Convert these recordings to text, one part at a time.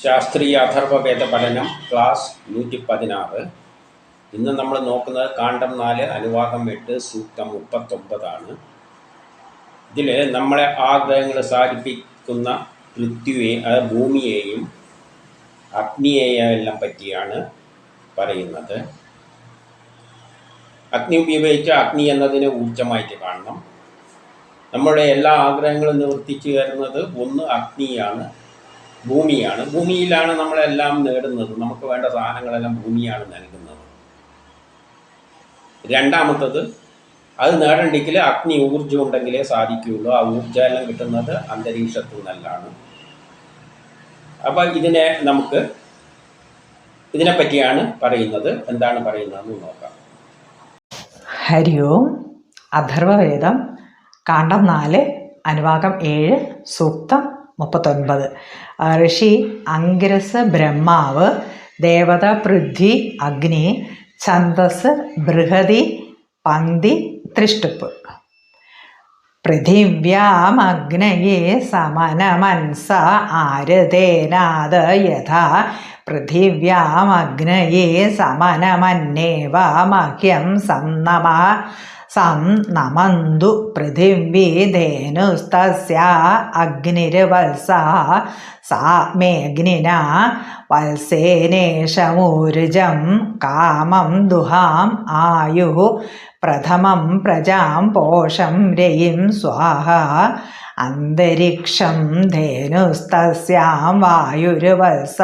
ശാസ്ത്രീയ അഥർവവേദ പഠനം ക്ലാസ് നൂറ്റി പതിനാറ് ഇന്ന് നമ്മൾ നോക്കുന്നത് കാണ്ഡം നാല് അനുവാദം എട്ട് സൂക്തം മുപ്പത്തൊമ്പതാണ്. ഇതിൽ നമ്മളെ ആഗ്രഹങ്ങൾ സാധിപ്പിക്കുന്ന പൃഥ്വിയെ അതായത് ഭൂമിയെയും അഗ്നിയെയും എല്ലാം പറ്റിയാണ് പറയുന്നത്. അഗ്നി ഉപയോഗിച്ച് അഗ്നി എന്നതിനെ ഊർജമായിട്ട് കാണണം. നമ്മുടെ എല്ലാ ആഗ്രഹങ്ങളും നിവർത്തിച്ചു വരുന്നത് ഒന്ന് അഗ്നിയാണ്. ഭൂമിയാണ്. ഭൂമിയിലാണ് നമ്മളെല്ലാം നേടുന്നത്. നമുക്ക് വേണ്ട സാധനങ്ങളെല്ലാം ഭൂമിയാണ് നൽകുന്നത്. രണ്ടാമത്തത് അത് നേടണ്ടെങ്കിൽ അഗ്നി ഊർജം ഉണ്ടെങ്കിലേ സാധിക്കുകയുള്ളൂ. ആ ഊർജമെല്ലാം കിട്ടുന്നത് അന്തരീക്ഷത്തിൽ നിന്നല്ലാണ്. അപ്പോൾ ഇതിനെ നമുക്ക് ഇതിനെപ്പറ്റിയാണ് പറയുന്നത്. എന്താണ് പറയുന്നതെന്ന് നോക്കാം. ഹരി ഓം. അഥർവവേദം കാണ്ടം നാല് അനുവാകം ഏഴ് സൂക്തം മുപ്പത്തൊൻപത്. ഋഷി അങ്കിരസ് ബ്രഹ്മാവ് ദേവത പൃഥ്വി അഗ്നി ഛന്ദസ് ബൃഹതി പങ്ക്തി തൃഷ്ടുപ്പ് പൃഥിവ്യാമഗ്നയെ സമനമൻസ ആരതേനാദ യഥാ. പൃഥിവ്യാമഗ്നയെ സമനമന്നേവ മഹ്യം സന്നമ സം നമന്തു പൃഥിവീധേനുസ്തസ്യ അഗ്നിർവത്സ സാ മേഗ്നിന വത്സേനേഷമൂർജം കാമം ദുഹാം ആയുः പ്രഥമം പ്രജാം പോഷം രയിം സ്വാഹ. അന്തരിക്ഷം ധേനുസ്തസ്യാം വായുരുവത്സ.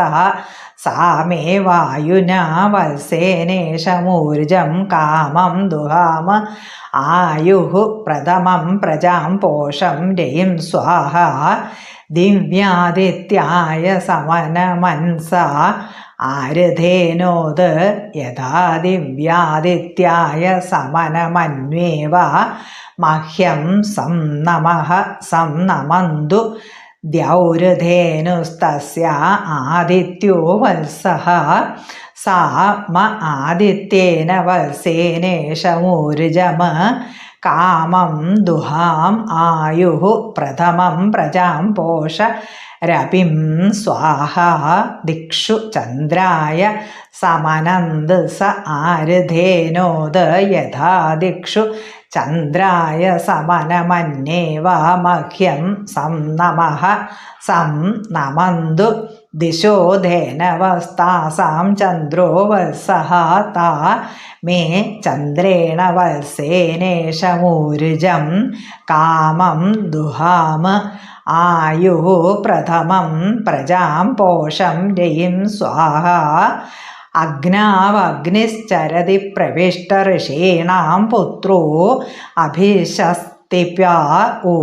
സാമേ വായുന വത്സേനേഷമൂർജം കാമം ദുഹാമ. ആയുः പ്രഥമം പ്രജാം പോഷം രയിം സ്വാഹ. ദിവ്യാദിത്യായ സമനമൻസ ആരധേനോത് യഥാ ദിവ്യാദിത്യായ സമനമന്വേവ മഹ്യം സം നമ സം നമന്തു ദ്യൗരധേനുസ്തസ്യ ആദിത്യോ വത്സഹ സാ മ ആദിത്യേന വത്സേനേഷമൂർജമ കാമം ദുഹാം ആയുः പ്രഥമം പ്രജാം പോഷ രപിം സ്വാഹ ദിക്ഷു ചന്ദ്രായ സമനന്ദ് സ ആരുധേനോദ യഥാ ദിക്ഷു ചന്ദ്രായ സമനമന്യേവ മഹ്യം സം നമഃ സം നമന്തു ദിശോ ധേനവസ്താസാം ചന്ദ്രോ വത്സഃ താ മേ ചന്ദ്രേണ വത്സേനേഷമൂർജം കാമം ദുഹാമ ആയുः പ്രഥമം പ്രജാം പോഷം രയിം സ്വാഹ അഗ്നാവഗ്നിശ്ചരതി പ്രവിഷ്ട ഋഷീണാം പുത്രോ അഭിശസ്തിപ്യാ ഊ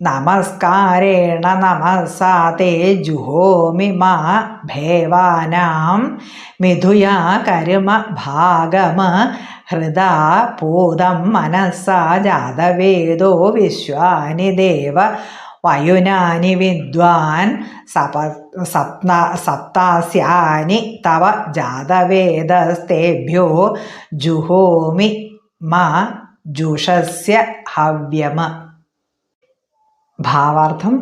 നമസ്കാരേണ നമസാ തേ ജുഹോമി മാ ഭേവാനാം മിഥുയാ കർമ്മ ഭാഗമ ഹൃദാ പൂതം മനസ്സാ ജാതവേദോ വിശ്വാനി ദേവ വയുനാനി വിദ്വാൻ സപ സപ്ന സപ്താസ്യാനി തവ ജാതവേദസ്തേഭ്യോ ജുഹോമി മ ജുഷസ്യ ഹവ്യമ ഭാവാർത്ഥം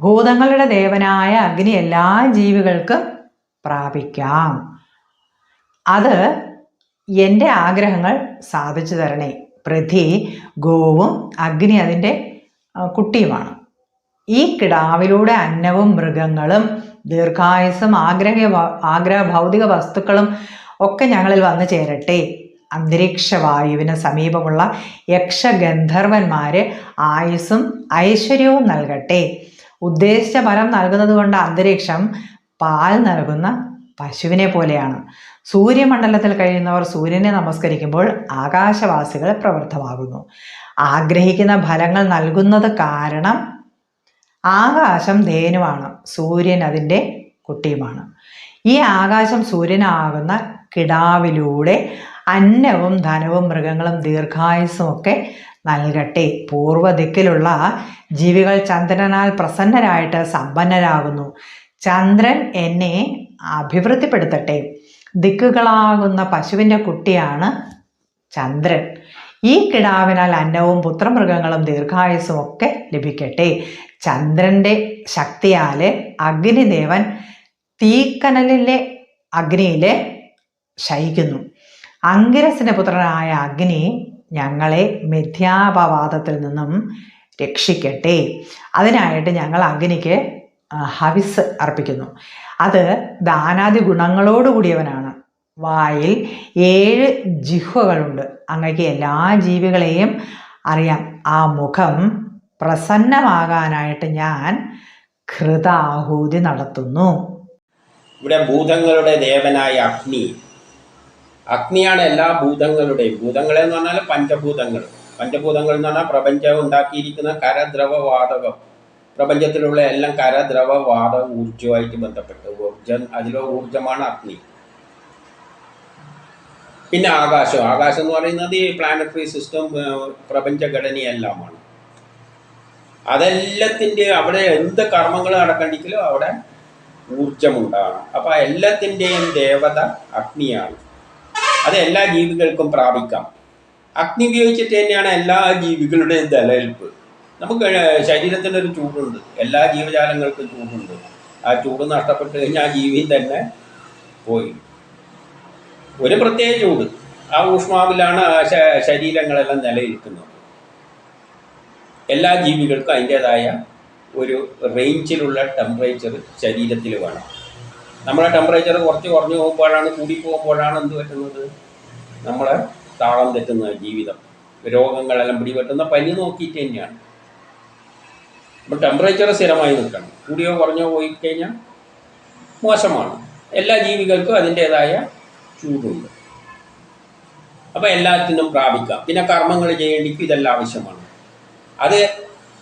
ഭൂതങ്ങളുടെ ദേവനായ അഗ്നി എല്ലാ ജീവികൾക്കും പ്രാപിക്കാം. അത് എന്റെ ആഗ്രഹങ്ങൾ സാധിച്ചു തരണേ. പ്രതി ഗോവും അഗ്നി അതിന്റെ കുട്ടിയുമാണ്. ഈ കിടാവിലൂടെ അന്നവും മൃഗങ്ങളും ദീർഘായുസും ആഗ്രഹ ആഗ്രഹ ഭൗതിക വസ്തുക്കളും ഒക്കെ ഞങ്ങളിൽ വന്നു ചേരട്ടെ. അന്തരീക്ഷ വായുവിന് സമീപമുള്ള യക്ഷഗന്ധർവന്മാര് ആയുസ്സും ഐശ്വര്യവും നൽകട്ടെ. ഉദ്ദേശിച്ച ഫലം നൽകുന്നത് കൊണ്ട് അന്തരീക്ഷം പാൽ നൽകുന്ന പശുവിനെ പോലെയാണ്. സൂര്യമണ്ഡലത്തിൽ കഴിയുന്നവർ സൂര്യനെ നമസ്കരിക്കുമ്പോൾ ആകാശവാസികൾ പ്രവൃത്തമാകുന്നു ആഗ്രഹിക്കുന്ന ഫലങ്ങൾ നൽകുന്നത് കാരണം ആകാശം ധേനുവാണ് സൂര്യൻ അതിന്റെ കുട്ടിയുമാണ്. ഈ ആകാശം സൂര്യനാകുന്ന കിടാവിലൂടെ അന്നവും ധനവും മൃഗങ്ങളും ദീർഘായുസ്സും ഒക്കെ നൽകട്ടെ. പൂർവദിക്കിലുള്ള ജീവികൾ ചന്ദ്രനാൽ പ്രസന്നരായിട്ട് സമ്പന്നരാകുന്നു. ചന്ദ്രൻ എന്നെ അഭിവൃദ്ധിപ്പെടുത്തട്ടെ. ദിക്കുകളാകുന്ന പശുവിന്റെ കുട്ടിയാണ് ചന്ദ്രൻ. ഈ കിടാവിനാൽ അന്നവും പുത്രമൃഗങ്ങളും ദീർഘായുസ്സും ഒക്കെ ലഭിക്കട്ടെ. ചന്ദ്രന്റെ ശക്തിയാൽ അഗ്നിദേവൻ തീക്കനലിലെ അഗ്നിയിൽ ശയിക്കുന്നു. അങ്കിരസിന്റെ പുത്രനായ അഗ്നി ഞങ്ങളെ മിഥ്യാപവാദത്തിൽ നിന്നും രക്ഷിക്കട്ടെ. അതിനായിട്ട് ഞങ്ങൾ അഗ്നിക്ക് ഹവിസ് അർപ്പിക്കുന്നു. അത് ദാനാദി ഗുണങ്ങളോടുകൂടിയവനാണ് വായിൽ ഏഴ് ജിഹ്വകളുണ്ട്. അങ്ങക്ക് എല്ലാ ജീവികളെയും അറിയാം. ആ മുഖം പ്രസന്നമാകാനായിട്ട് ഞാൻ കൃതാഹൂതി നടത്തുന്നു. ഇവിടെ ഭൂതങ്ങളുടെ ദേവനായ അഗ്നി അഗ്നിയാണ് എല്ലാ ഭൂതങ്ങളുടെയും. ഭൂതങ്ങൾ എന്ന് പറഞ്ഞാൽ പഞ്ചഭൂതങ്ങൾ. പഞ്ചഭൂതങ്ങൾ എന്ന് പറഞ്ഞാൽ പ്രപഞ്ചം ഉണ്ടാക്കിയിരിക്കുന്ന കരദ്രവ വാതകം പ്രപഞ്ചത്തിലുള്ള എല്ലാം കരദ്രവ വാത ഊർജവുമായിട്ട് ബന്ധപ്പെട്ട്. ഊർജം അതിലെ ഊർജമാണ് അഗ്നി. പിന്നെ ആകാശം. ആകാശം എന്ന് പറയുന്നത് ഈ പ്ലാനറ്ററി സിസ്റ്റം പ്രപഞ്ചഘടനയെല്ലാമാണ്. അതെല്ലാത്തിന്റെ അവിടെ എന്ത് കർമ്മങ്ങൾ നടക്കണ്ടെങ്കിലും അവിടെ ഊർജമുണ്ടാകണം അപ്പോൾ എല്ലാത്തിന്റെയും ദേവത അഗ്നിയാണ്. അത് എല്ലാ ജീവികൾക്കും പ്രാപിക്കാം. അഗ്നി ഉപയോഗിച്ചിട്ട് തന്നെയാണ് എല്ലാ ജീവികളുടെയും നിലനിൽപ്പ് നമുക്ക് ശരീരത്തിന്റെ ഒരു ചൂടുണ്ട്. എല്ലാ ജീവജാലങ്ങൾക്കും ചൂടുണ്ട്. ആ ചൂട് നഷ്ടപ്പെട്ട് കഴിഞ്ഞാൽ ആ ജീവി തന്നെ പോയി. ഒരു പ്രത്യേക ചൂട്. ആ ഊഷ്മാവിലാണ് ആ ശരീരങ്ങളെല്ലാം നിലനിൽക്കുന്നത്. എല്ലാ ജീവികൾക്കും അതിന്റേതായ ഒരു റേഞ്ചിലുള്ള ടെമ്പറേച്ചർ ശരീരത്തിൽ വേണം. നമ്മുടെ ടെമ്പറേച്ചർ കുറച്ച് കുറഞ്ഞു പോകുമ്പോഴാണ് കൂടി പോകുമ്പോഴാണ് എന്ത് പറ്റുന്നത്? നമ്മളെ താളം തെറ്റുന്നത് ജീവിതം. രോഗങ്ങളെല്ലാം പിടിപെട്ടുന്ന പനി നോക്കിയിട്ട് തന്നെയാണ്. അപ്പോൾ ടെമ്പറേച്ചർ സ്ഥിരമായി നിൽക്കണം. കൂടിയോ കുറഞ്ഞോ പോയി കഴിഞ്ഞാൽ മോശമാണ്. എല്ലാ ജീവികൾക്കും അതിന്റേതായ ചൂടുണ്ട്. അപ്പോൾ എല്ലാത്തിനും പ്രാപിക്കാം. പിന്നെ കർമ്മങ്ങൾ ചെയ്യേണ്ടിക്ക് ഇതെല്ലാം ആവശ്യമാണ്. അത്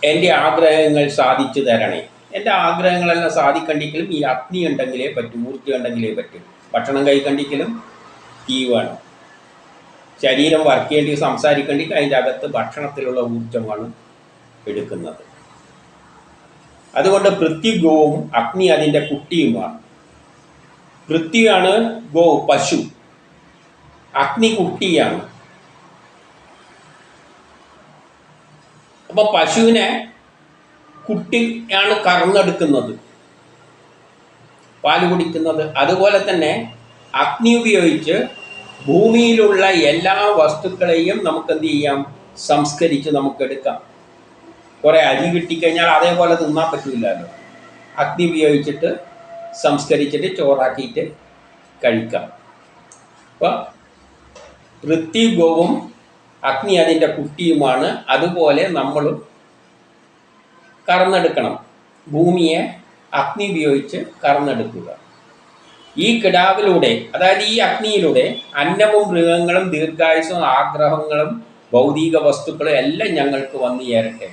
എന്റെ ആഗ്രഹങ്ങൾ സാധിച്ചു തരണേ. എന്റെ ആഗ്രഹങ്ങളെല്ലാം സാധിക്കണ്ടെങ്കിലും ഈ അഗ്നി ഉണ്ടെങ്കിലേ പറ്റൂ ഊർജം ഉണ്ടെങ്കിലേ പറ്റൂ. ഭക്ഷണം കഴിക്കണ്ടെങ്കിലും തീ വേണം ശരീരം വർക്ക് ചെയ്യേണ്ടി സംസാരിക്കേണ്ടെങ്കിൽ അതിന്റെ അകത്ത് ഭക്ഷണത്തിലുള്ള ഊർജമാണ് എടുക്കുന്നത്. അതുകൊണ്ട് പൃഥ്വി ഗോവും അഗ്നി അതിന്റെ കുട്ടിയുമാണ്. പൃഥ്വിയാണ് ഗോ പശു. അഗ്നി കുട്ടിയാണ്. അപ്പൊ പശുവിനെ കുട്ടിയാണ് കറന്നെടുക്കുന്നത്. പാൽ കുടിക്കുന്നത്. അതുപോലെ തന്നെ അഗ്നി ഉപയോഗിച്ച് ഭൂമിയിലുള്ള എല്ലാ വസ്തുക്കളെയും നമുക്ക് എന്ത് ചെയ്യാം? സംസ്കരിച്ച് നമുക്ക് എടുക്കാം. കുറെ അരി കിട്ടിക്കഴിഞ്ഞാൽ അതേപോലെ തിന്നാൻ പറ്റില്ലല്ലോ അഗ്നി ഉപയോഗിച്ചിട്ട് സംസ്കരിച്ചിട്ട് ചോറാക്കിയിട്ട് കഴിക്കാം. അപ്പോൾ ഋത്തിഗോവും അഗ്നി അതിന്റെ കുട്ടിയുമാണ്. അതുപോലെ നമ്മളും കറന്നെടുക്കണം. ഭൂമിയെ അഗ്നി ഉപയോഗിച്ച് കറന്നെടുക്കുക. ഈ കിടാവിലൂടെ അതായത് ഈ അഗ്നിയിലൂടെ അന്നവും മൃഗങ്ങളും ദീർഘായുസും ആഗ്രഹങ്ങളും ഭൗതിക വസ്തുക്കളും എല്ലാം ഞങ്ങൾക്ക് വന്നു ചേരട്ടെ.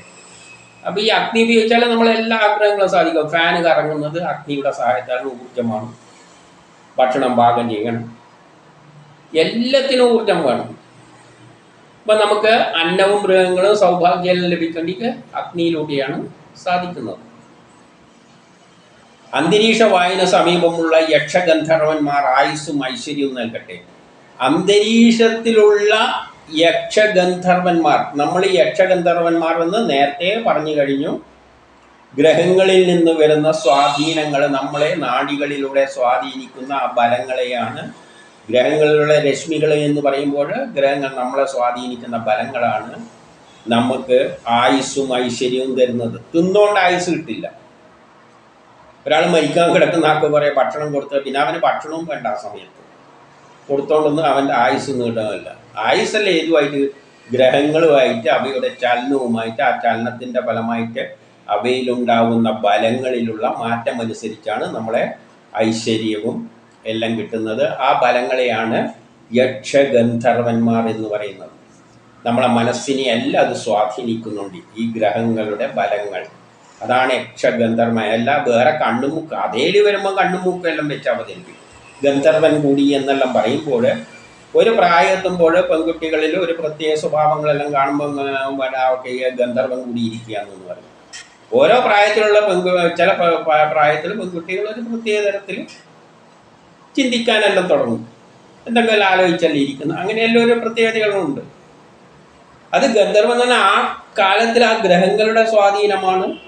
അപ്പോൾ ഈ അഗ്നി ഉപയോഗിച്ചാൽ നമ്മൾ എല്ലാ ആഗ്രഹങ്ങളും സാധിക്കും. ഫാൻ കറങ്ങുന്നത് അഗ്നിയുടെ സഹായത്താൽ ഊർജമാണ്. ഭക്ഷണം പാകം ചെയ്യണം. എല്ലാത്തിനും ഊർജം വേണം. ഇപ്പം നമുക്ക് അന്നവും മൃഗങ്ങളും സൗഭാഗ്യം ലഭിക്കേണ്ടിക്ക് അഗ്നിയിലൂടെയാണ് സാധിക്കുന്നത്. അന്തരീക്ഷ വായന സമീപമുള്ള യക്ഷഗന്ധർവന്മാർ ആയുസ്സും ഐശ്വര്യവും നൽകട്ടെ. അന്തരീക്ഷത്തിലുള്ള യക്ഷഗന്ധർവന്മാർ നമ്മൾ ഈ യക്ഷഗന്ധർവന്മാർ എന്ന് നേരത്തെ പറഞ്ഞു കഴിഞ്ഞു. ഗ്രഹങ്ങളിൽ നിന്ന് വരുന്ന സ്വാധീനങ്ങൾ നമ്മളെ നാടികളിലൂടെ സ്വാധീനിക്കുന്ന ആ ബലങ്ങളെയാണ്. ഗ്രഹങ്ങളിലുള്ള രശ്മികൾ എന്ന് പറയുമ്പോൾ ഗ്രഹങ്ങൾ നമ്മളെ സ്വാധീനിക്കുന്ന ബലങ്ങളാണ്. നമുക്ക് ആയുസ്സും ഐശ്വര്യവും തരുന്നത്. തിന്നുകൊണ്ട് ആയുസ് കിട്ടില്ല. ഒരാൾ മരിക്കാൻ കിടക്കുന്ന ആൾക്ക് കുറേ ഭക്ഷണം കൊടുത്ത് പിന്നെ അവന് ഭക്ഷണവും വേണ്ട ആ സമയത്ത്. കൊടുത്തോണ്ടൊന്നും അവന്റെ ആയുസ് നീട്ടുകയല്ല ആയുസ്സല്ല ഏതുമായിട്ട്? ഗ്രഹങ്ങളുമായിട്ട് അവയുടെ ചലനവുമായിട്ട് ആ ചലനത്തിന്റെ ഫലമായിട്ട് അവയിലുണ്ടാകുന്ന ബലങ്ങളിലുള്ള മാറ്റം അനുസരിച്ചാണ് നമ്മളെ ഐശ്വര്യവും എല്ലാം കിട്ടുന്നത്. ആ ബലങ്ങളെയാണ് യക്ഷഗന്ധർവന്മാർ എന്ന് പറയുന്നത്. നമ്മളെ മനസ്സിനെ എല്ലാം അത് സ്വാധീനിക്കുന്നുണ്ട്. ഈ ഗ്രഹങ്ങളുടെ ബലങ്ങൾ. അതാണ് യക്ഷഗന്ധർമ്മ അല്ല വേറെ കണ്ണുമുക്ക് അതേൽ വരുമ്പോൾ കണ്ണുമുക്കെല്ലാം വെച്ച് അവതരിപ്പിക്കും ഗന്ധർവൻ കൂടി എന്നെല്ലാം പറയുമ്പോൾ ഒരു പ്രായമെത്തുമ്പോൾ പെൺകുട്ടികളിൽ ഒരു പ്രത്യേക സ്വഭാവങ്ങളെല്ലാം കാണുമ്പോൾ ഒക്കെ ഗന്ധർവൻ കൂടി എന്ന് പറയും. ഓരോ പ്രായത്തിലുള്ള പെൺകു ചില പ്രായത്തിൽ പെൺകുട്ടികൾ ഒരു പ്രത്യേക തരത്തിൽ ചിന്തിക്കാനെല്ലാം തുടങ്ങും. എന്തെങ്കിലും ആലോചിച്ചല്ലേ ഇരിക്കുന്നു. അങ്ങനെയെല്ലാം ഒരു പ്രത്യേകതകളുണ്ട്. അത് ഗന്ധർവം എന്ന് പറഞ്ഞാൽ ആ കാലത്തിൽ ആ ഗ്രഹങ്ങളുടെ സ്വാധീനമാണ്.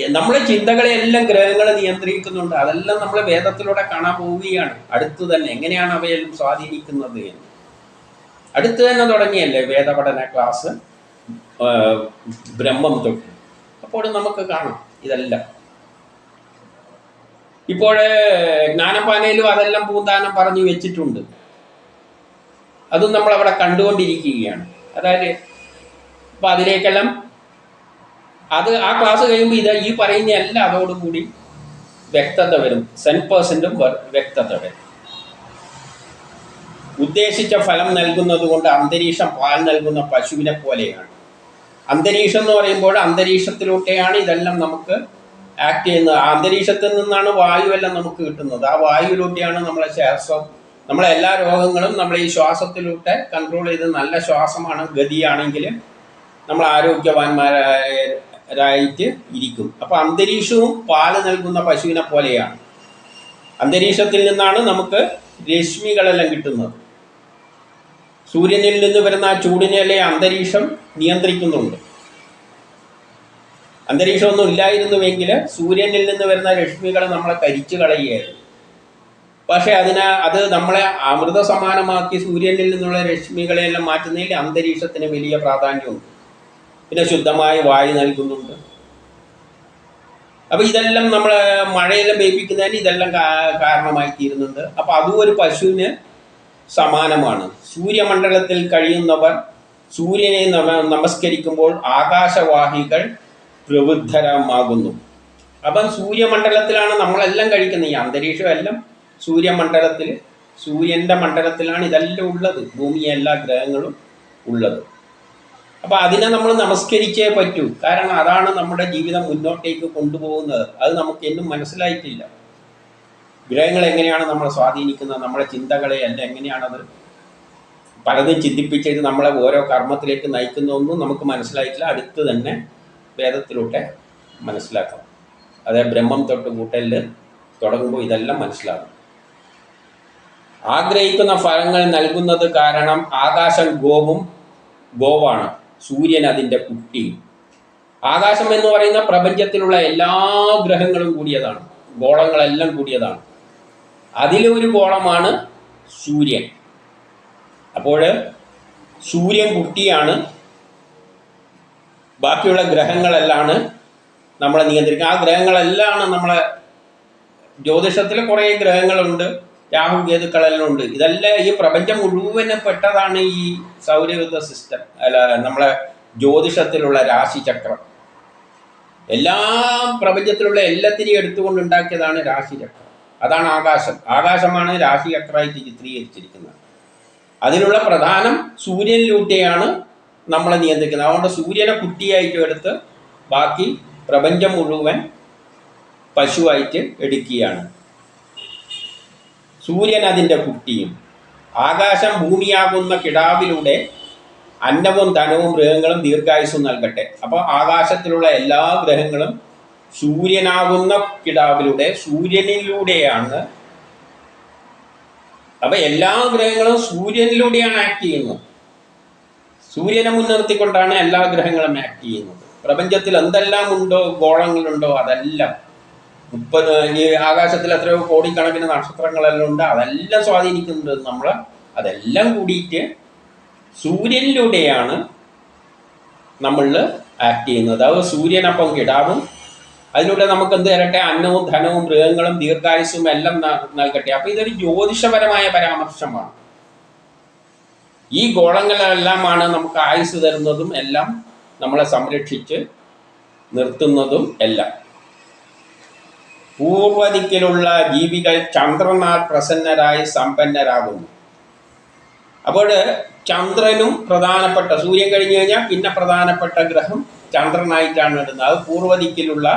നമ്മുടെ ചിന്തകളെല്ലാം ഗ്രഹങ്ങൾ നിയന്ത്രിക്കുന്നുണ്ട്. അതെല്ലാം നമ്മൾ വേദത്തിലൂടെ കാണാൻ പോവുകയാണ്. അടുത്ത് തന്നെ എങ്ങനെയാണ് അവയെല്ലാം സ്വാധീനിക്കുന്നത് എന്ന്. അടുത്ത് തന്നെ തുടങ്ങിയല്ലേ വേദപഠന ക്ലാസ്? ബ്രഹ്മം തൊട്ട്. അപ്പോൾ നമുക്ക് കാണാം ഇതെല്ലാം. ഇപ്പോഴേ ജ്ഞാനപ്പാനയിലും അതെല്ലാം പൂന്താനം പറഞ്ഞു വെച്ചിട്ടുണ്ട്. അതും നമ്മൾ അവിടെ കണ്ടുകൊണ്ടിരിക്കുകയാണ്. അതായത് അപ്പം അതിലേക്കെല്ലാം അത് ആ ക്ലാസ് കഴിയുമ്പോൾ ഇത് ഈ പറയുന്ന എല്ലാം അതോടുകൂടി വ്യക്തത വരും. സെൻ പേഴ്സന്റും വ്യക്തത വരും. ഉദ്ദേശിച്ച ഫലം നൽകുന്നത് കൊണ്ട് അന്തരീക്ഷം പാൽ നൽകുന്ന പശുവിനെ പോലെയാണ്. അന്തരീക്ഷം എന്ന് പറയുമ്പോൾ അന്തരീക്ഷത്തിലൂടെയാണ് ഇതെല്ലാം നമുക്ക് ആക്ട് ചെയ്യുന്നത്. അന്തരീക്ഷത്തിൽ നിന്നാണ് വായുവെല്ലാം നമുക്ക് കിട്ടുന്നത്. ആ വായുവിലൂടെയാണ് നമ്മളെ ശ്വാസം നമ്മളെ എല്ലാ രോഗങ്ങളും നമ്മൾ ഈ ശ്വാസത്തിലൂടെ കൺട്രോൾ ചെയ്ത് നല്ല ശ്വാസമാണ് ഗതിയാണെങ്കിൽ നമ്മൾ ആരോഗ്യവാന്മാരായിട്ട് ഇരിക്കും. അപ്പോൾ അന്തരീക്ഷവും പാൽ നൽകുന്ന പശുവിനെ പോലെയാണ്. അന്തരീക്ഷത്തിൽ നിന്നാണ് നമുക്ക് രശ്മികളെല്ലാം കിട്ടുന്നത്. സൂര്യനിൽ നിന്ന് വരുന്ന ആ ചൂടിനെയല്ലേ അന്തരീക്ഷം നിയന്ത്രിക്കുന്നുണ്ട്. അന്തരീക്ഷമൊന്നും ഇല്ലായിരുന്നുവെങ്കിൽ സൂര്യനിൽ നിന്ന് വരുന്ന രശ്മികൾ നമ്മളെ കരിച്ചു കളയുകയായിരുന്നു. പക്ഷേ അതിന് അത് നമ്മളെ അമൃത സമാനമാക്കി സൂര്യനിൽ നിന്നുള്ള രശ്മികളെല്ലാം മാറ്റുന്നതിൽ അന്തരീക്ഷത്തിന് വലിയ പ്രാധാന്യമുണ്ട്. പിന്നെ ശുദ്ധമായ വായു നൽകുന്നുണ്ട്. അപ്പൊ ഇതെല്ലാം നമ്മൾ മഴയെല്ലാം പെയ്പ്പിക്കുന്നതിന് ഇതെല്ലാം കാരണമായി തീരുന്നുണ്ട്. അപ്പൊ അതും ഒരു പശുവിന് സമാനമാണ്. സൂര്യമണ്ഡലത്തിൽ കഴിയുന്നവർ സൂര്യനെ നമ- നമസ്കരിക്കുമ്പോൾ ആകാശവാഹികൾ പ്രബുദ്ധരമാകുന്നു. അപ്പം സൂര്യമണ്ഡലത്തിലാണ് നമ്മളെല്ലാം കഴിക്കുന്നത്. ഈ അന്തരീക്ഷം എല്ലാം സൂര്യമണ്ഡലത്തിൽ സൂര്യന്റെ മണ്ഡലത്തിലാണ് ഇതെല്ലാം ഉള്ളത്. ഭൂമിയെ എല്ലാ ഗ്രഹങ്ങളും ഉള്ളത്. അപ്പോൾ അതിനെ നമ്മൾ നമസ്കരിച്ചേ പറ്റൂ. കാരണം അതാണ് നമ്മുടെ ജീവിതം മുന്നോട്ടേക്ക് കൊണ്ടുപോകുന്നത്. അത് നമുക്ക് എന്നും മനസ്സിലായിട്ടില്ല. ഗ്രഹങ്ങൾ എങ്ങനെയാണ് നമ്മളെ സ്വാധീനിക്കുന്നത്? നമ്മുടെ ചിന്തകളെ അല്ല എങ്ങനെയാണത് പലതും ചിന്തിപ്പിച്ചിട്ട് നമ്മളെ ഓരോ കർമ്മത്തിലേക്ക് നയിക്കുന്നതൊന്നും നമുക്ക് മനസ്സിലായിട്ടില്ല. അടുത്ത് തന്നെ വേദത്തിലൂടെ മനസ്സിലാക്കാം. അതായത് ബ്രഹ്മം തൊട്ട് കൂട്ടലിൽ തുടങ്ങുമ്പോൾ ഇതെല്ലാം മനസ്സിലാകും. ആഗ്രഹിക്കുന്ന ഫലങ്ങൾ നൽകുന്നത് കാരണം ആകാശം ഗോവും ഗോവാണ്. സൂര്യൻ അതിന്റെ കുട്ടിയും. ആകാശം എന്ന് പറയുന്ന പ്രപഞ്ചത്തിലുള്ള എല്ലാ ഗ്രഹങ്ങളും കൂടിയതാണ്. ഗോളങ്ങളെല്ലാം കൂടിയതാണ്. അതിലെ ഒരു ഗോളമാണ് സൂര്യൻ. അപ്പോൾ സൂര്യൻ കുട്ടിയാണ്. ബാക്കിയുള്ള ഗ്രഹങ്ങളെല്ലാണ് നമ്മളെ നിയന്ത്രിക്കുക ആ ഗ്രഹങ്ങളെല്ലാം നമ്മളെ ജ്യോതിഷത്തിൽ കുറേ ഗ്രഹങ്ങളുണ്ട്. രാഹു കേതുക്കളെല്ലാം ഉണ്ട് ഇതെല്ലാം ഈ പ്രപഞ്ചം മുഴുവനും പെട്ടതാണ് ഈ സൗരയുദ്ധ സിസ്റ്റം അല്ല നമ്മളെ ജ്യോതിഷത്തിലുള്ള രാശിചക്രം. എല്ലാ പ്രപഞ്ചത്തിലുള്ള എല്ലാത്തിനെയും എടുത്തുകൊണ്ട് ഉണ്ടാക്കിയതാണ് രാശിചക്രം. അതാണ് ആകാശം. ആകാശമാണ് രാശിചക്രമായിട്ട് ചിത്രീകരിച്ചിരിക്കുന്നത്. അതിനുള്ള പ്രധാനം സൂര്യനിലൂട്ടെയാണ് നമ്മളെ നിയന്ത്രിക്കുന്നത്. അതുകൊണ്ട് സൂര്യനെ കുട്ടിയായിട്ട് എടുത്ത് ബാക്കി പ്രപഞ്ചം മുഴുവൻ പശുവായിട്ട് എടുക്കുകയാണ്. സൂര്യൻ അതിന്റെ കുട്ടിയും. ആകാശം ഭൂമിയാകുന്ന കിടാവിലൂടെ അന്നവും ധനവും മൃഗങ്ങളും ദീർഘായുസ്സും നൽകട്ടെ. അപ്പോൾ ആകാശത്തിലുള്ള എല്ലാ ഗ്രഹങ്ങളും സൂര്യനാകുന്ന കിടാവിലൂടെ സൂര്യനിലൂടെയാണ്. അപ്പൊ എല്ലാ ഗ്രഹങ്ങളും സൂര്യനിലൂടെയാണ് ആക്ട് ചെയ്യുന്നത്. സൂര്യനെ മുൻനിർത്തിക്കൊണ്ടാണ് എല്ലാ ഗ്രഹങ്ങളും ആക്ട് ചെയ്യുന്നത്. പ്രപഞ്ചത്തിൽ എന്തെല്ലാം ഉണ്ടോ ഗോളങ്ങളുണ്ടോ അതെല്ലാം മുപ്പത് ഈ ആകാശത്തിൽ എത്രയോ കോടിക്കണക്കിന് നക്ഷത്രങ്ങളെല്ലാം ഉണ്ട്. അതെല്ലാം സ്വാധീനിക്കുന്നുണ്ട് നമ്മൾ അതെല്ലാം കൂടിയിട്ട് സൂര്യനിലൂടെയാണ് നമ്മൾ ആക്ട് ചെയ്യുന്നത്. അത് സൂര്യനപ്പം കിടാവും. അതിലൂടെ നമുക്ക് എന്ത് തരട്ടെ അന്നവും ധനവും മൃഗങ്ങളും ദീർഘായുസ്സും എല്ലാം നൽകട്ടെ. അപ്പൊ ഇതൊരു ജ്യോതിഷപരമായ പരാമർശമാണ്. ഈ ഗോളങ്ങളെല്ലാമാണ് നമുക്ക് ആയുസ് തരുന്നതും എല്ലാം നമ്മളെ സംരക്ഷിച്ച് നിർത്തുന്നതും എല്ലാം. പൂർവദിക്കിലുള്ള ജീവികൾ ചന്ദ്രനാൽ പ്രസന്നരായി സമ്പന്നരാകുന്നു. അപ്പോൾ ചന്ദ്രനും പ്രധാനപ്പെട്ട സൂര്യൻ കഴിഞ്ഞു കഴിഞ്ഞാൽ പിന്നെ പ്രധാനപ്പെട്ട ഗ്രഹം ചന്ദ്രനായിട്ടാണ് ഇടുന്നത് അത് പൂർവദിക്കലുള്ള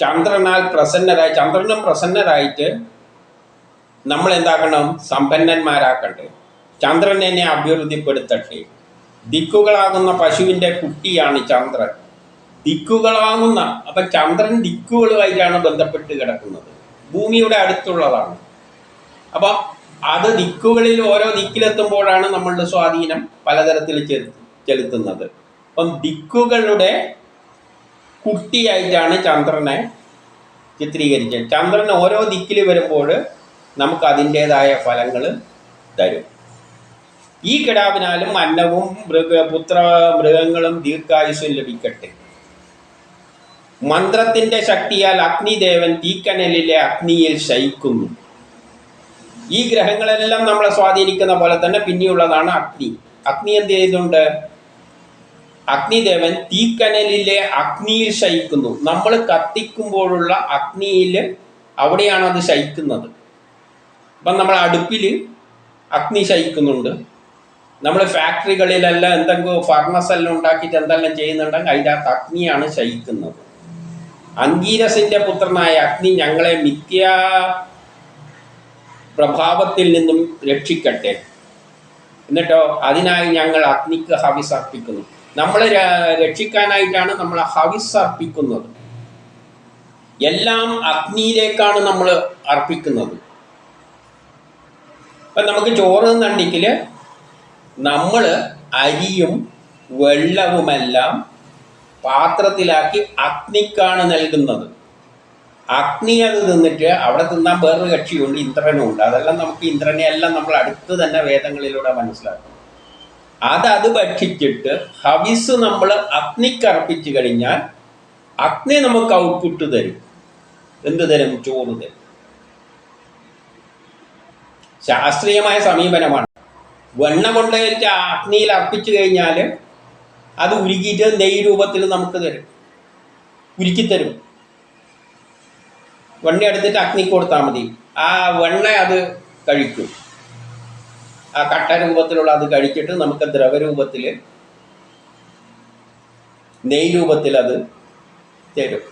ചന്ദ്രനാൽ പ്രസന്നരായി ചന്ദ്രനും പ്രസന്നരായിട്ട് നമ്മൾ എന്താക്കണം സമ്പന്നന്മാരാക്കണ്ടേ. ചന്ദ്രൻ എന്നെ അഭിവൃദ്ധിപ്പെടുത്തട്ടെ. ദിക്കുകളാകുന്ന പശുവിന്റെ കുട്ടിയാണ് ചന്ദ്രൻ. ദിക്കുകളാകുന്ന അപ്പം ചന്ദ്രൻ ദിക്കുകളുമായിട്ടാണ് ബന്ധപ്പെട്ട് കിടക്കുന്നത്. ഭൂമിയുടെ അടുത്തുള്ളതാണ്. അപ്പം അത് ദിക്കുകളിൽ ഓരോ ദിക്കിലെത്തുമ്പോഴാണ് നമ്മളുടെ സ്വാധീനം പലതരത്തിൽ ചെലു- ചെലുത്തുന്നത്. അപ്പം ദിക്കുകളുടെ കുട്ടിയായിട്ടാണ് ചന്ദ്രനെ ചിത്രീകരിച്ചത്. ചന്ദ്രൻ ഓരോ ദിക്കിൽ വരുമ്പോൾ നമുക്ക് അതിന്റേതായ ഫലങ്ങൾ തരും. ഈ കിടാവിനാലും അന്നവും മൃഗ പുത്ര മൃഗങ്ങളും ദീർഘായുസ്സും ലഭിക്കട്ടെ. മന്ത്രത്തിന്റെ ശക്തിയാൽ അഗ്നിദേവൻ തീക്കനലിലെ അഗ്നിയിൽ ശയിക്കുന്നു. ഈ ഗ്രഹങ്ങളെല്ലാം നമ്മളെ സ്വാധീനിക്കുന്ന പോലെ തന്നെ പിന്നെയുള്ളതാണ് അഗ്നി. അഗ്നി എന്ത് ചെയ്തുണ്ട് അഗ്നിദേവൻ തീക്കനലിലെ അഗ്നിയിൽ ശയിക്കുന്നു. നമ്മൾ കത്തിക്കുമ്പോഴുള്ള അഗ്നിയിൽ അവിടെയാണ് അത് ശയിക്കുന്നത്. അപ്പം നമ്മൾ അടുപ്പിൽ അഗ്നി ശയിക്കുന്നുണ്ട്. നമ്മൾ ഫാക്ടറികളിലെല്ലാം എന്തെങ്കിലും ഫർണസ് എല്ലാം ഉണ്ടാക്കിയിട്ട് എന്തെല്ലാം ചെയ്യുന്നുണ്ടെങ്കിൽ അതിന്റെ അഗ്നിയാണ് ശയിക്കുന്നത്. അങ്കീരസിന്റെ പുത്രനായ അഗ്നി ഞങ്ങളെ മിഥ്യാ പ്രഭാവത്തിൽ നിന്നും രക്ഷിക്കട്ടെ. എന്നിട്ടോ അതിനായി ഞങ്ങൾ അഗ്നിക്ക് ഹവിസ് അർപ്പിക്കുന്നു. നമ്മളെ ര- രക്ഷിക്കാനായിട്ടാണ് നമ്മൾ ഹവിസ് അർപ്പിക്കുന്നത്. എല്ലാം അഗ്നിയിലേക്കാണ് നമ്മൾ അർപ്പിക്കുന്നത്. ഇപ്പം നമുക്ക് ചോറ് എന്നുണ്ടെങ്കിൽ നമ്മൾ അരിയും വെള്ളവുമെല്ലാം പാത്രത്തിലാക്കി അഗ്നിക്കാണ് നൽകുന്നത്. അഗ്നി അത് തിന്നിട്ട് അവിടെ തിന്നാൻ വേറൊരു കക്ഷിയുണ്ട് ഇന്ദ്രനും ഉണ്ട്. അതെല്ലാം നമുക്ക് ഇന്ദ്രനെ എല്ലാം നമ്മൾ അടുത്ത് തന്നെ വേദങ്ങളിലൂടെ മനസ്സിലാക്കും അത് അത് ഭക്ഷിച്ചിട്ട് ഹവിസ് നമ്മൾ അഗ്നിക്ക് അർപ്പിച്ചു കഴിഞ്ഞാൽ അഗ്നി നമുക്ക് ഔട്ട്പുട്ട് തരും. എന്ത് തരും? ചോറ് തരും. ശാസ്ത്രീയമായ സമീപനമാണ്. വെണ്ണ കൊണ്ടുപോയിട്ട് അഗ്നിയിൽ അർപ്പിച്ചു കഴിഞ്ഞാൽ അത് ഉരുകിയിട്ട് നെയ് രൂപത്തിൽ നമുക്ക് തരും. ഉരുക്കി തരും വെണ്ണ എടുത്തിട്ട് അഗ്നി കൊടുത്താൽ മതി. ആ വെണ്ണ അത് കഴിക്കും. ആ കട്ട രൂപത്തിലുള്ള അത് കഴിച്ചിട്ട് നമുക്ക് ദ്രവരൂപത്തിൽ നെയ് രൂപത്തിൽ അത് തരും.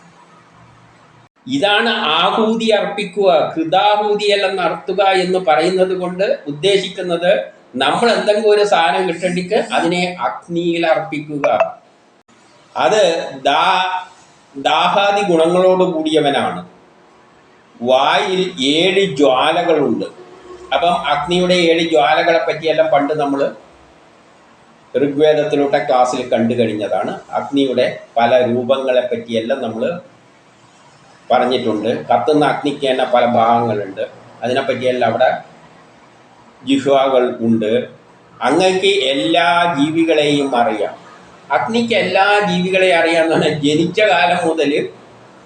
ഇതാണ് ആഹൂതി അർപ്പിക്കുക. കൃതാഹൂതിയെല്ലാം നടത്തുക എന്ന് പറയുന്നത് കൊണ്ട് ഉദ്ദേശിക്കുന്നത് നമ്മൾ എന്തെങ്കിലും ഒരു സാധനം കിട്ടണ്ടിക്ക് അതിനെ അഗ്നിയിൽ അർപ്പിക്കുക. അത് ദാ ദാഹാദി ഗുണങ്ങളോട് കൂടിയവനാണ്. വായിൽ ഏഴ് ജ്വാലകളുണ്ട്. അപ്പം അഗ്നിയുടെ ഏഴ് ജ്വാലകളെ പറ്റിയെല്ലാം പണ്ട് നമ്മൾ ഋഗ്വേദത്തിലൂടെ ക്ലാസ്സിൽ കണ്ടു കഴിഞ്ഞതാണ്. അഗ്നിയുടെ പല രൂപങ്ങളെ പറ്റിയെല്ലാം നമ്മൾ പറഞ്ഞിട്ടുണ്ട്. കത്തുന്ന അഗ്നിക്ക് തന്നെ പല ഭാഗങ്ങളുണ്ട്. അതിനെപ്പറ്റിയെല്ലാം അവിടെ ജിഹ്വകൾ ഉണ്ട്. അങ്ങക്ക് എല്ലാ ജീവികളെയും അറിയാം. അഗ്നിക്ക് എല്ലാ ജീവികളെയും അറിയാമെന്ന് പറഞ്ഞാൽ ജനിച്ച കാലം മുതൽ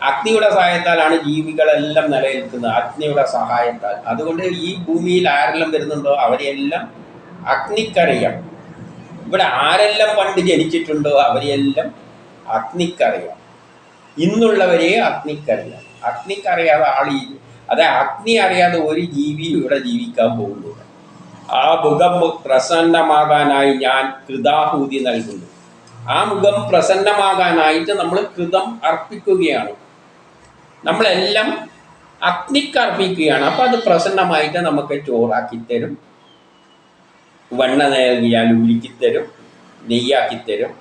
അഗ്നിയുടെ സഹായത്താലാണ് ജീവികളെല്ലാം നിലനിൽക്കുന്നത്. അഗ്നിയുടെ സഹായത്താൽ. അതുകൊണ്ട് ഈ ഭൂമിയിൽ ആരെല്ലാം വരുന്നുണ്ടോ അവരെല്ലാം അഗ്നിക്കറിയാം. ഇവിടെ ആരെല്ലാം പണ്ട് ജനിച്ചിട്ടുണ്ടോ അവരെല്ലാം അഗ്നിക്കറിയാം. ഇന്നുള്ളവരെ അഗ്നിക്കറിയാം. അഗ്നിക്കറിയാതെ ആൾ അതെ അഗ്നി അറിയാതെ ഒരു ജീവി ഇവിടെ ജീവിക്കാൻ പോകുന്നില്ല. ആ മുഖം പ്രസന്നമാകാനായി ഞാൻ കൃതാഹൂതി നൽകുന്നു. ആ മുഖം പ്രസന്നമാകാനായിട്ട് നമ്മൾ കൃതം അർപ്പിക്കുകയാണ്. നമ്മളെല്ലാം അഗ്നിക്ക് അർപ്പിക്കുകയാണ്. അപ്പം അത് പ്രസന്നമായിട്ട് നമുക്ക് ചോറാക്കി തരും വെണ്ണ നൽകിയാൽ ഉരുക്കിത്തരും. നെയ്യാക്കിത്തരും.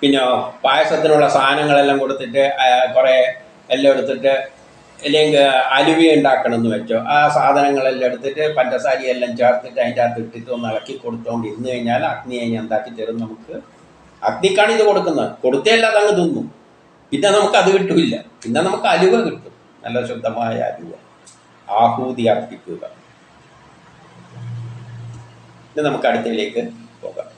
പിന്നെ പായസത്തിനുള്ള സാധനങ്ങളെല്ലാം കൊടുത്തിട്ട് കുറേ എല്ലാം എടുത്തിട്ട് അല്ലെങ്കിൽ അലുവ ഉണ്ടാക്കണം എന്ന് വെച്ചോ ആ സാധനങ്ങളെല്ലാം എടുത്തിട്ട് പഞ്ചസാരി എല്ലാം ചേർത്തിട്ട് അതിന്റെ അകത്ത് ഇട്ടിട്ട് ഒന്ന് ഇളക്കി കൊടുത്തോണ്ട് ഇരുന്ന് കഴിഞ്ഞാൽ അഗ്നി കഴിഞ്ഞ് എന്താക്കി തരും നമുക്ക് അഗ്നിക്കാണ് ഇത് കൊടുക്കുന്നത്. കൊടുത്തേല്ല അതങ്ങ് തിന്നും. പിന്നെ നമുക്ക് അത് കിട്ടില്ല. പിന്നെ നമുക്ക് അലുവ കിട്ടും. നല്ല ശുദ്ധമായ അലുവ. ആഹൂതി അർപ്പിക്കുക. ഇനി നമുക്ക് അടുത്തതിലേക്ക് പോകാം.